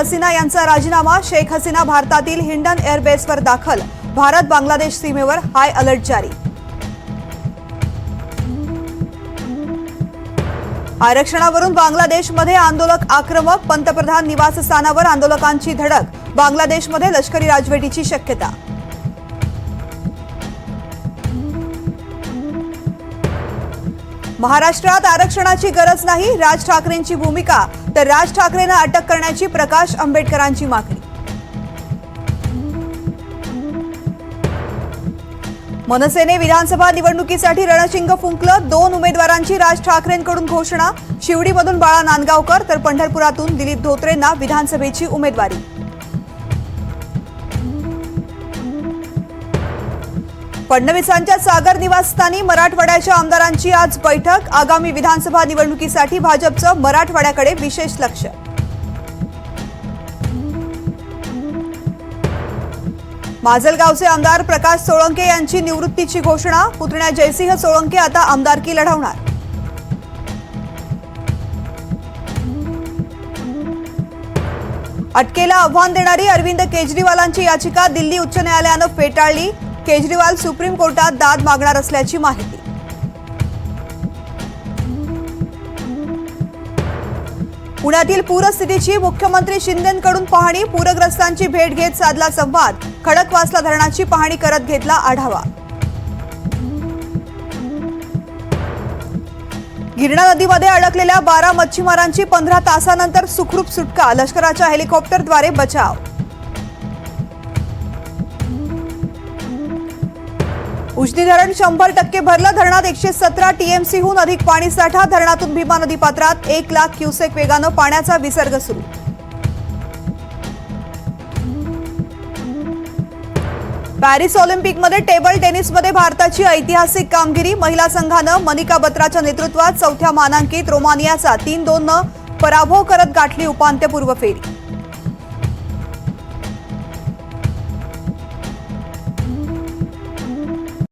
हसीना यांचा राजीनामा शेख हसीना भारतातील हिंडन एअरबेसवर दाखल भारत बांगलादेश सीमेवर हाय अलर्ट जारी. आरक्षणावरून बांगलादेशमध्ये आंदोलक आक्रमक पंतप्रधान निवासस्थानावर आंदोलकांची धडक बांगलादेशमध्ये लष्करी राजवटीची शक्यता. महाराष्ट्रात आरक्षणाची गरज नाही राज ठाकरेंची भूमिका तर राज ठाकरेंना अटक करण्याची प्रकाश आंबेडकरांची मागणी. मनसेने विधानसभा निवडणुकीसाठी रणशिंग फुंकलं दोन उमेदवारांची राज ठाकरेंकडून घोषणा शिवडीमधून बाळा नांदगावकर तर पंढरपुरातून दिलीप धोत्रेंना विधानसभेची उमेदवारी. फडणवीसांच्या सागर निवासस्थानी मराठवाड्याच्या आमदारांची आज बैठक. आगामी विधानसभा निवडणुकीसाठी भाजपचं मराठवाड्याकडे विशेष लक्ष. माजलगावचे आमदार प्रकाश सोळंके यांची निवृत्तीची घोषणा. पुतण्या जयसिंह सोळंके आता आमदारकी लढवणार. अटकेला आव्हान देणारी अरविंद केजरीवालांची याचिका दिल्ली उच्च न्यायालयानं फेटाळली. केजरीवाल सुप्रीम कोर्टात दाद मागणार असल्याची माहिती. पुण्यातील पूरस्थितीची मुख्यमंत्री शिंदेकडून पाहणी पूरग्रस्तांची भेट घेत साधला संवाद खडकवासला धरणाची पाहणी करत घेतला आढावा. गिरणा नदीमध्ये अडकलेल्या बारा मच्छीमारांची पंधरा तासानंतर सुखरूप सुटका लष्कराच्या हेलिकॉप्टरद्वारे बचाव. उजनी धरण शंभर टक्के भरलं. धरणात एकशे सतरा टीएमसीहून अधिक पाणी साठा. धरणातून भीमा नदी पात्रात एक लाख क्युसेक वेगानं पाण्याचा विसर्ग सुरू. पॅरिस ऑलिम्पिकमध्ये टेबल टेनिसमध्ये भारताची ऐतिहासिक कामगिरी. महिला संघानं मनिका बत्राच्या नेतृत्वात चौथ्या मानांकित रोमानियाचा तीन दोननं पराभव करत गाठली उपांत्यपूर्व फेरी.